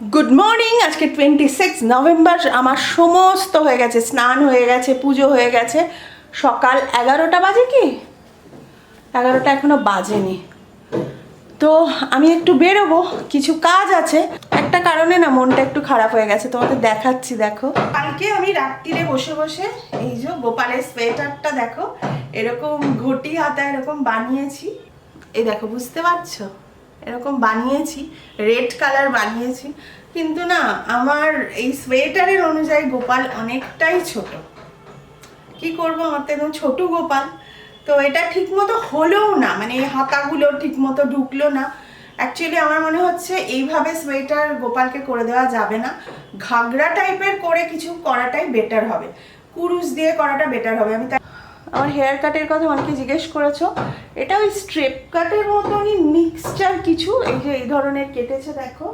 Good morning আজকে twenty six November আমার সমস্ত হয়ে গেছে, স্নান হয়ে গেছে, পুজো হয়ে গেছে। সকাল এগারোটা বাজে কি? এগারোটা এখনও বাজেনি। তো আমি একটু বেরোবো, কিছু কাজ আছে। একটা কারণে না মনটা একটু খারাপ হয়ে গেছে, তোমাদের দেখাচ্ছি, দেখো। কালকে আমি রাত্রিরে বসে বসে এই যে গোপালের সোয়েটারটা দেখো, এরকম ঘটি হাতা এরকম বানিয়েছি। এই দেখো, বুঝতে পারছ? এরকম বানিয়েছি রেড কালার বানিয়েছি। কিন্তু না, আমার এই সোয়েটারের অনুযায়ী গোপাল অনেকটাই ছোট। কি করব? আমার তো একদম ছোট গোপাল। তো এটা ঠিকমতো হলোও না মানে এই হাতাগুলো ঠিকমতো ঢুকলো না। অ্যাকচুয়ালি আমার মনে হচ্ছে এইভাবে সোয়েটার গোপালকে করে দেওয়া যাবে না। ঘাগরা টাইপের করে কিছু করাটাই বেটার হবে। কুরুশ দিয়ে করাটা বেটার হবে। আমি আমার হেয়ার কাটের কথা অনেকে জিজ্ঞেস করেছ। এটা ওই স্ট্রেপ কাটের মতনই মিক্সচার কিছু? এই যে এই ধরনের কেটেছে দেখো।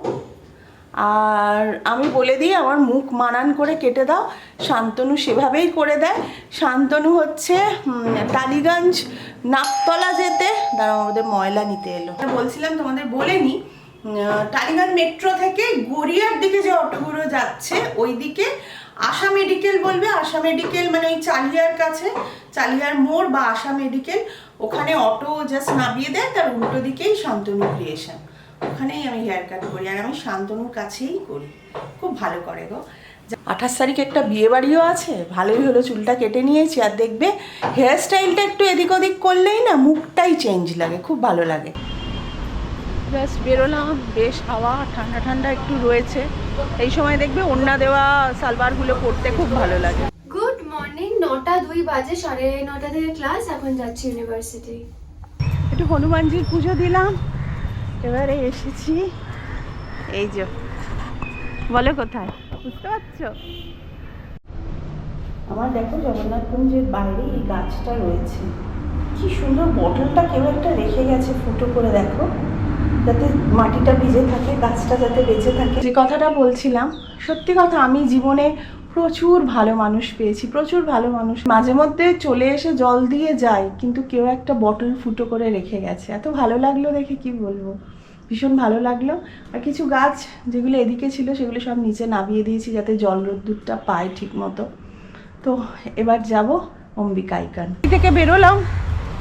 আর আমি বলে দিই আমার মুখ মানান করে কেটে দাও। শান্তনু সেভাবেই করে দেয়। শান্তনু হচ্ছে টালিগঞ্জ নাকতলা যেতে। দাঁড়াও আমাদের ময়লা নিতে এলো। বলছিলাম তোমাদের বলেনি উম, টালিগঞ্জ মেট্রো থেকে গড়িয়ার দিকে যে অটোগুলো যাচ্ছে ওই দিকে আশা মেডিকেল বলবে, আশা মেডিকেল মানে ওই চালিয়ার কাছে, চালিয়ার মোড় বা আশা মেডিকেল, ওখানে অটো জাস্ট নামিয়ে দেয়, তার উল্টো দিকেই শান্তনু ক্রিয়েশন ওখানেই আমি হেয়ার কাট করি, আর আমি শান্তনুর কাছেই করি। খুব ভালো করে গো। আঠাশ তারিখে একটা বিয়ে বাড়িও আছে, ভালোই হলো, চুলটা কেটে নিয়েছি, আর দেখবে হেয়ার স্টাইলটা একটু এদিক ওদিক করলেই না মুখটাই চেঞ্জ লাগে, খুব ভালো লাগে। জাস্ট বেরোলাম, বেশ হাওয়া, ঠান্ডা ঠান্ডা একটু রয়েছে। এই সময় দেখবে ওড়না দেওয়া সালবারগুলো পরতে খুব ভালো লাগে। গুড মর্নিং নটা দুই বাজে সাড়ে নটা থেকে ক্লাস এখন যাচ্ছি ইউনিভার্সিটি একটু হনুমানজির পুজো দিলাম এবারে এসেছি। এই যে বলো কোথায়? বুঝতে পারছ? আমার দেখো জগন্নাথগঞ্জের বাইরে এই গাছটা রয়েছে। কি সুন্দর বটলটা কেউ একটা রেখে গেছে ফুটো করে দেখো। যাতে মাটিটা ভিজে থাকে, গাছটা যাতে বেঁচে থাকে। যে কথাটা বলছিলাম, সত্যি কথা, আমি জীবনে প্রচুর ভালো মানুষ পেয়েছি, প্রচুর ভালো মানুষ। মাঝে মধ্যে চলে এসে জল দিয়ে যায় কিন্তু কেউ একটা বটল ফুটো করে রেখে গেছে। এত ভালো লাগল দেখে কি বলব? ভীষণ ভালো লাগল। আর কিছু গাছ যেগুলো এদিকে ছিল, সেগুলো সব নিচে নামিয়ে দিয়েছি যাতে জল রোদ্দুরটা পায় ঠিক মতো তো এবার যাব অম্বিকাইকান। থেকে বেরোলাম।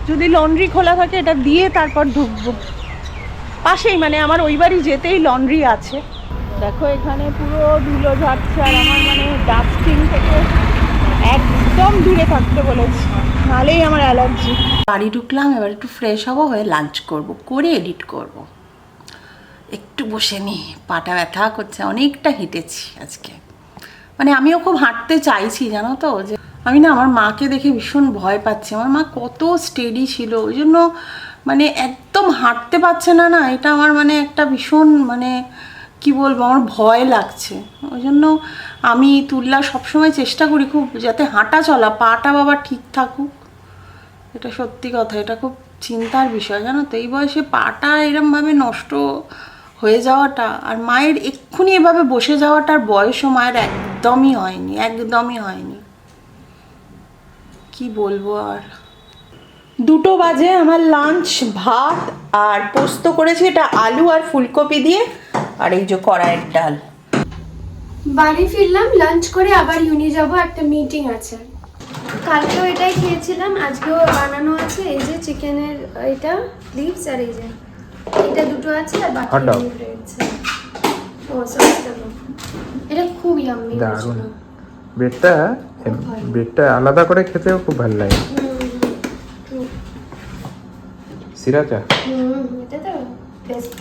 যদি লন্ড্রি খোলা থাকে, এটা দিয়ে তারপর ঢুকবো। পাশেই মানে আমার ওই বাড়ি যেতেই লন্ড্রি আছে। দেখো এখানে পুরো ধুলো ঝাড়ছে আর আমার মানে ডাস্টিং থেকে একদম দূরে থাকতে বলেছি। নাহলেই আমার অ্যালার্জি। বাড়ি ঢুকলাম, এবার একটু ফ্রেশ হব, হয়ে লাঞ্চ করব, করে এডিট করব। একটু বসে নি, পাটা ব্যথা করছে, অনেকটা হেঁটেছি আজকে। মানে আমিও খুব হাঁটতে চাইছি, জানো তো, যে আমি না আমার মাকে দেখে ভীষণ ভয় পাচ্ছি। আমার মা কত স্টেডি ছিল, ওই জন্য মানে একদম হাঁটতে পারছে না না, এটা আমার মানে একটা ভীষণ মানে কি বলব, আমার ভয় লাগছে। ওই জন্য আমি তুললা সবসময় চেষ্টা করি খুব যাতে হাঁটা চলা, পাটা বাবা ঠিক থাকুক। এটা সত্যি কথা, এটা খুব চিন্তার বিষয়, জানো তো? এই বয়সে পাটা এরমভাবে নষ্ট হয়ে যাওয়াটা আর মায়ের এক্ষুনি এভাবে বসে যাওয়াটার বয়সও মায়ের একদমই হয়নি একদমই হয়নি। কি বলব আর? দুটো বাজে আমার লাঞ্চ ভাত আর পোস্ত করেছি এটা আলু আর ফুলকপি দিয়ে আর এই যে কড়াইয়ের ডাল। বাড়ি ফিরলাম লাঞ্চ করে আবার ইউনি যাব একটা মিটিং আছে। কালকেও এটাই খেয়েছিলাম আজকেও বানানো আছে এই যে চিকেনের এটা লিভস আর এই যে এটা দুটো আছে আর বাকি রয়েছে। ও এটা খুব ইয়াম্মি দারুণ। ব্রেডটা ব্রেডটা আলাদা করে খেতেও খুব ভালো লাগে। সিরাচা হুম এটা তো বেস্ট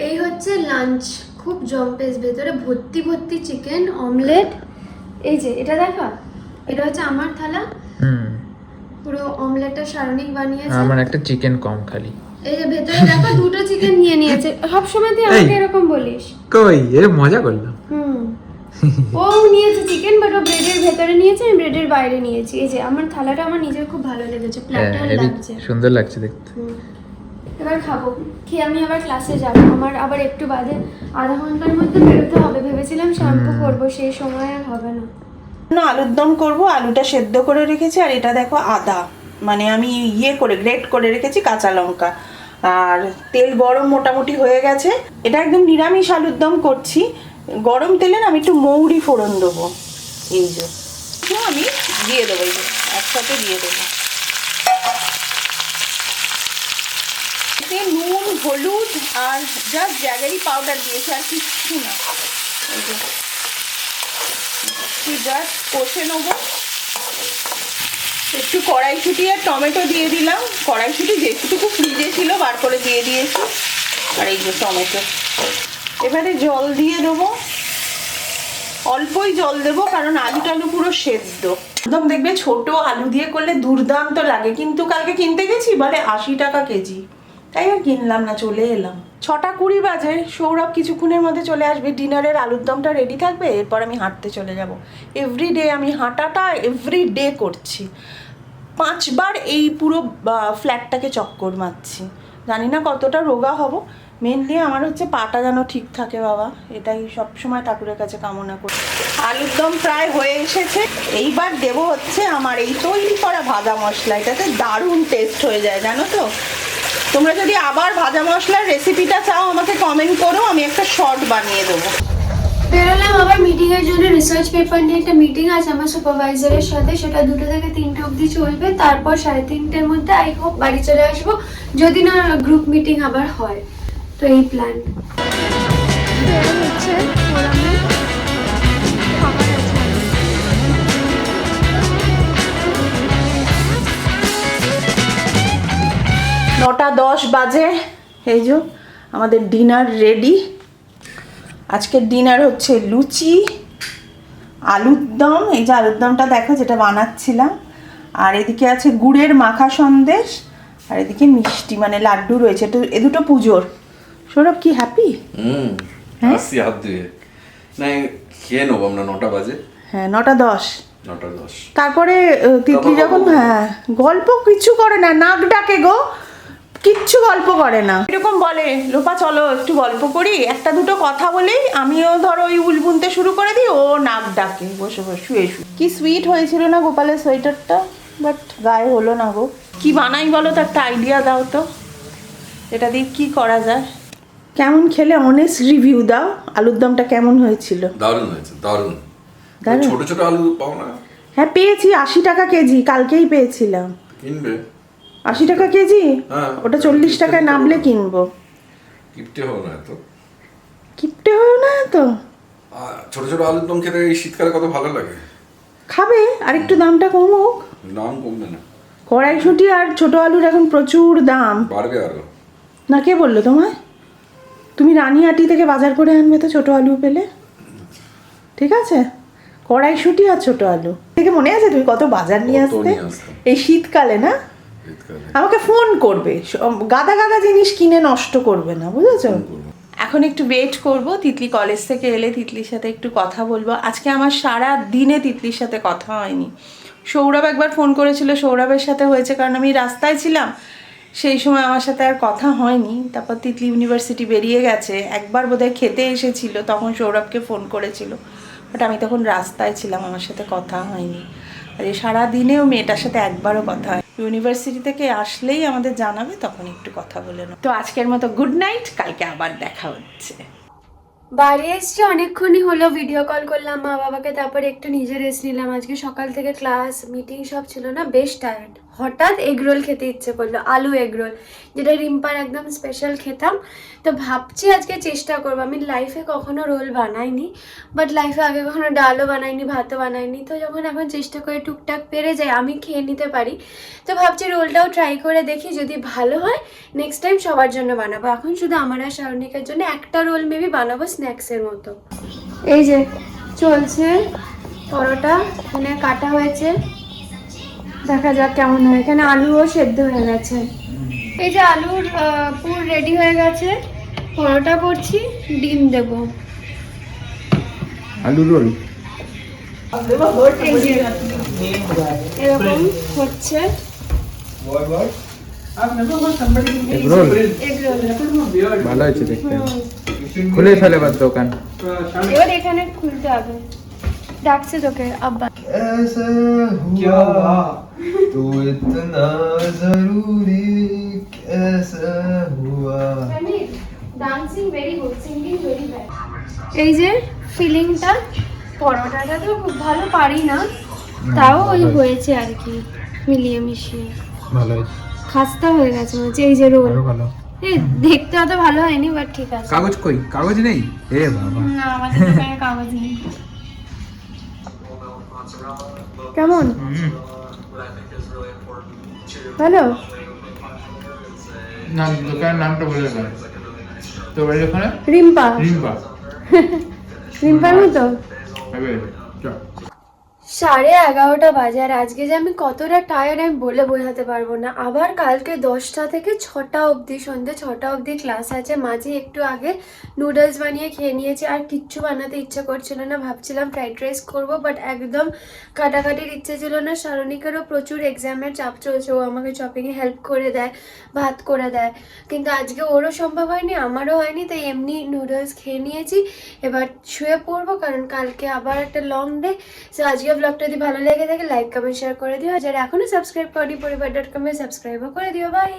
এই হচ্ছে লাঞ্চ খুব জম্পেস ভেতরে ভর্তি ভর্তি চিকেন অমলেট এই যে এটা দেখা? এটা হচ্ছে আমার থালা। হুম। পুরো অমলেটটা সারণিক বানিয়েছে। আমার একটা চিকেন কম খালি। এই যে ভেতরে দেখো দুটো চিকেন নিয়ে নিয়েছে। সব সময় তুই আমাকে এরকম বলিস। কই? এর মজা করলাম। হুম। ও নিয়েছে চিকেন বাট ও ব্রেডের ভেতরে নিয়েছে আমি ব্রেডের বাইরে নিয়েছি। এই যে আমার থালাটা আমার নিজের খুব ভালো লেগেছে প্ল্যাটার লাগছে। সুন্দর লাগছে দেখতে। এবার খাব। খেয়ে আমি আবার ক্লাসে যাব। আমার আবার একটু বাদে আধা ঘণ্টার মধ্যে বেরোতে হবে। ভেবেছিলাম শ্যাম্পু করব সেই সময় আর হবে না। না আলুর দম করব আলুটা সেদ্ধ করে রেখেছি আর এটা দেখো আদা। মানে আমি ইয়ে করে গ্রেট করে রেখেছি কাঁচা লঙ্কা। আর তেল গরম মোটামুটি হয়ে গেছে। এটা একদম নিরামিষ আলুর দম করছি। গরম তেলে না আমি একটু মৌরি ফোড়ন দেবো। এই যে। তো আমি দিয়ে দেবো এই যে, একসাথে দিয়ে দেবো। এতে নুন হলুদ আর জাস্ট জ্যাগারি পাউডার দিয়েছি আর কিচ্ছু না। এই যে একটু জাস্ট কষে নেব। একটু কড়াইশুটি আর টমেটো দিয়ে দিলাম। কড়াইশুটি যেটুকু ফ্রিজে ছিল বার করে দিয়ে দিয়েছি। আর এই যে টমেটো। এবারে জল দিয়ে দেবো। অল্পই জল দেবো, কারণ আলু টালু পুরো সেদ্ধ। একদম দেখবে ছোট আলু দিয়ে করলে দুর্দান্ত লাগে। কিন্তু কালকে কিনতে গেছি বলে আশি টাকা কেজি। তাই আর কিনলাম না, চলে এলাম। ছটা কুড়ি বাজে, সৌরভ কিছুক্ষণের মধ্যে চলে আসবে। ডিনারের আলুর দমটা রেডি থাকবে, এরপর আমি হাঁটতে চলে যাব। এভরি ডে আমি হাঁটাটা এভরি ডে করছি। পাঁচবার এই পুরো ফ্ল্যাটটাকে চক্কর মারছি। জানি না কতটা রোগা হব। মেনলি আমার হচ্ছে পাটা যেন ঠিক থাকে বাবা। এটাই সব সময় ঠাকুরের কাছে কামনা করি। আলুর দম প্রায় হয়ে এসেছে। এইবার দেব হচ্ছে আমার এই তৈরি করা ভাজা মশলা। এটাতে দারুণ টেস্ট হয়ে যায়, জানো তো? তোমরা যদি আবার ভাজা মশলার রেসিপিটা চাও, আমাকে কমেন্ট করো, আমি একটা শর্ট বানিয়ে দেবো। বেরোলাম আবার মিটিং এর জন্য। রিসার্চ পেপার নিয়ে একটা মিটিং আছে আমার সুপারভাইজারের সাথে। সেটা দুটো থেকে তিনটে অবধি চলবে। তারপর সাড়ে তিনটের মধ্যে আই হোপ বাড়ি চলে আসব। যদি না গ্রুপ মিটিং আবার হয়। তো এই প্ল্যান নটা দশ বাজে। এই যে, আমাদের ডিনার রেডি। আজকের ডিনার হচ্ছে লুচি, আলুর দম। এই যে আলুর দমটা দেখো, যেটা বানাচ্ছিলাম। আর এদিকে আছে গুড়ের মাখা সন্দেশ, আর এদিকে মিষ্টি মানে লাড্ডু রয়েছে। এ দুটো পুজোর। সৌরভ কি হ্যাপি হুম হ্যাঁ? আসছি হাত ধুয়ে না খেয়ে নেব আমরা নটা বাজে। হ্যাঁ নটা দশ। নটা দশ। তারপরে তিতলি যখন হ্যাঁ গল্প কিছু করে না নাক ডাকে গো। কিচ্ছু গল্প করে না। এরকম বলে লোপা চলো একটু গল্প করি। একটা দুটো কথা বলেই আমিও ধরো ওই উল বুনতে শুরু করে দিই ও নাক ডাকে বসে বসে শুয়ে শুয়ে। কি সুইট হয়েছিল না গোপালের সোয়েটারটা বাট গায়ে হলো না গো। কি বানাই বলো তো একটা আইডিয়া দাও তো। এটা দিয়ে কি করা যায়? কেমন খেলে অনেস্ট রিভিউ দাও আলুর দমটা কেমন হয়েছিল? দারুণ হয়েছে দারুণ। দারুণ? ছোট ছোট আলু পাও না? হ্যাঁ পেয়েছি আশি টাকা কেজি কালকেই পেয়েছিলাম। কিনবে? আশি টাকা কেজি? হ্যাঁ। ওটা চল্লিশ টাকায় নামলে কিনবো। কিপটে হও না তো কিপটে হয়েও না তো ছোট ছোট আলুর দম খেতে এই শীতকালে কত ভালো লাগে? খাবে আর একটু দামটা কমুক। দাম কমবে না। কড়াইশুটি আর ছোট আলুর এখন প্রচুর দাম। বাড়বে আরও। না কে বলল তোমায়? তুমি রানিহাটি থেকে বাজার করে আনবে তো ছোটো আলু পেলে? ঠিক আছে? কড়াইশুটি আর ছোট আলু। থেকে মনে আছে তুমি কত বাজার নিয়ে আসতে এই শীতকালে না? আমাকে ফোন করবে। গাদা গাদা জিনিস কিনে নষ্ট করবে না বুঝেছ। এখন একটু ওয়েট করব তিতলি কলেজ থেকে এলে তিতলির সাথে একটু কথা বলব। আজকে আমার সারা দিনে তিতলির সাথে কথা হয়নি। সৌরভ একবার ফোন করেছিল সৌরভের সাথে হয়েছে কারণ আমি রাস্তায় ছিলাম। সেই সময় আমার সাথে আর কথা হয়নি। তারপর তিতলি ইউনিভার্সিটি বেরিয়ে গেছে। একবার বোধহয় খেতে এসেছিল, তখন সৌরভকে ফোন করেছিল। বাট আমি তখন রাস্তায় ছিলাম, আমার সাথে কথা হয়নি। আর এই সারাদিনেও মেয়েটার সাথে একবারও কথা হয় ইউনিভার্সিটি থেকে আসলেই আমাদের জানাবে, তখন একটু কথা বলে নেব। তো আজকের মতো গুড নাইট কালকে আবার দেখা হচ্ছে। বাড়ি এসছি, অনেকক্ষণই হলো ভিডিও কল করলাম মা বাবাকে তারপরে একটু নিজে রেস্ট নিলাম। আজকে সকাল থেকে ক্লাস মিটিং সব ছিল না, বেশ টায়ার্ড হঠাৎ এগরোল খেতে ইচ্ছে করল, আলু এগরোল যেটা রিম্পার একদম স্পেশাল খেতাম। তো ভাবছি আজকে চেষ্টা করব। আমি লাইফে কখনো রোল বানাইনি বাট লাইফে আগে কখনো ডালও বানাইনি, ভাতও বানাইনি। তো যখন এখন চেষ্টা করে টুকটাক পেরে যাই আমি খেয়ে নিতে পারি। তো ভাবছি রোলটাও ট্রাই করে দেখি, যদি ভালো হয় নেক্সট টাইম সবার জন্য বানাবো। এখন শুধু আমার আর শারণিকার জন্য একটা রোল মেবি বানাবো স্ন্যাক্সের মতো। এই যে, চলছে পরোটা, এখানে কাটা হয়েছে। দেখা যাক কেমন হয়। এখানে আলুও সেদ্ধ হয়ে গেছে। এই যে আলুর পুর রেডি হয়ে গেছে। পরোটা করছি ডিম দেবো। আলু রোল। এরকম হচ্ছে। ভালো হয়েছে দেখতে। খুলে ফেলে দোকান। এবার এখানে খুলতে হবে। ডাকছে তোকে এই যে ফিলিংটা পরোটাটা তো খুব ভালো পারি না তাও ওই হয়েছে আর কি মিলিয়ে মিশিয়ে ভালো খাস্তা হয়ে গেছে হচ্ছে এই যে রোল। ভালো দেখতে অত ভালো হয়নি বাট ঠিক আছে। কাগজ কই? কাগজ নেই? এ বাবা। না আমাদের কাগজ নেই। কেমন হুম। ভালো নাম দোকানের নামটা বলে দেবেন তো বাড়ির ওখানে? রিম্পা। রিম্পা। রিম্পার মতো। হবে চল সাড়ে এগারোটা বাজে, আর আজকে যে আমি কতটা টায়ার্ড আমি বলে বোঝাতে পারব না। আবার কালকে দশটা থেকে ছটা অবধি, সন্ধ্যে ছটা অবধি ক্লাস আছে। মাঝে একটু আগে নুডলস বানিয়ে খেয়ে নিয়েছি, আর কিচ্ছু বানাতে ইচ্ছে করছিল না। ভাবছিলাম ফ্রাইড রাইস করব বাট একদম কাটাকাটির ইচ্ছে ছিল না। শারণিকেরও প্রচুর এক্সামের চাপ চলছে। ও আমাকে শপিংয়ে হেল্প করে দেয়, ভাত করে দেয়। কিন্তু আজকে ওরও সম্ভব হয়নি, আমারও হয়নি, তাই এমনি নুডলস খেয়ে নিয়েছি। এবার শুয়ে পড়ব, কারণ কালকে আবার একটা লং ডে সো আজকে ব্লগটা যদি ভালো লেগে থাকে লাইক কমেন্ট শেয়ার করে দিও। আর যারা এখনও সাবস্ক্রাইব করি পরিবার ডট কমে সাবস্ক্রাইবও করে দিও। বাই